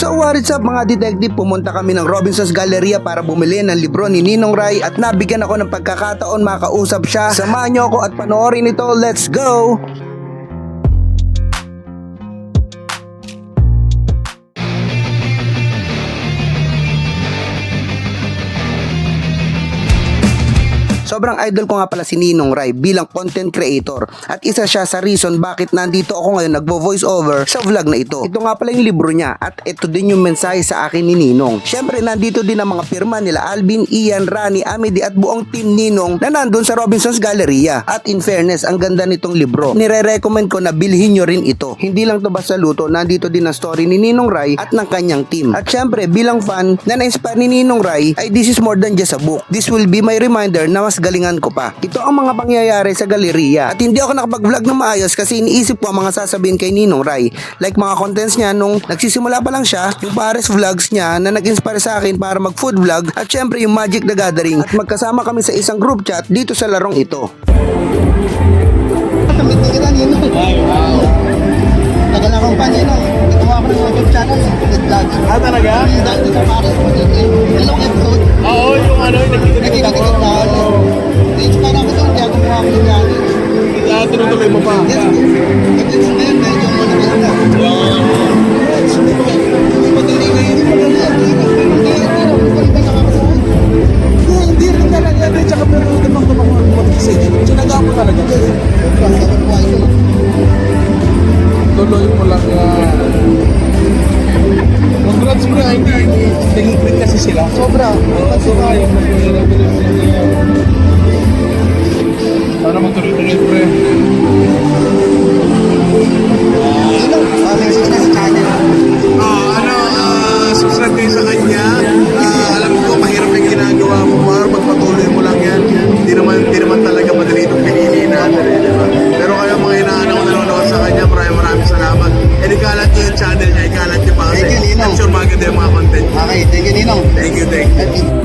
What is up mga detective? Pumunta kami ng Robinson's Galleria para bumili ng libro ni Ninong Rai at nabigyan ako ng pagkakataon makausap siya. Samahan niyo ako at panoorin ito. Let's go! Sobrang idol ko nga pala si Ninong Rai bilang content creator at isa siya sa reason bakit nandito ako ngayon nagvo-voice over sa vlog na ito. Ito nga pala yung libro niya at ito din yung mensahe sa akin ni Ninong. Siyempre nandito din ang mga pirma nila Alvin, Ian, Rani, Amity at buong team Ninong na nandun sa Robinson's Galleria. At in fairness, ang ganda nitong libro. Nire-recommend ko na bilhin nyo rin ito. Hindi lang to basta luto, nandito din ang story ni Ninong Rai at ng kanyang team. At syempre, bilang fan na na-inspire ni Ninong Rai ay this is more than just a book. This will be my reminder na mas galingan ko pa. Ito ang mga pangyayari sa galeriya. At hindi ako nakapag-vlog na maayos kasi iniisip ko ang mga sasabihin kay Ninong Rai. Like mga contents niya nung nagsisimula pa lang siya, yung Paris vlogs niya na nag-inspire sa akin para mag-food vlog at syempre yung Magic the Gathering at magkasama kami sa isang group chat dito sa larong ito. Kamit na kita nino. Wow. Tagal akong fan nino. Gumawa ako ng YouTube channel. With vlogs. Ah, talaga? Dito mo dito. Ilang episode. Oo, yung ano, yung Tuloy mo lang. Congrats bro, ay hindi. Tingin kasi sila. Sobra. Oo, so kaya And ikalat niyo yung channel niya, ikalat niyo pa kasi Thank you, Ninong. I'm sure maganda yung mga content. Okay, thank you, Ninong. Thank you. Thank you.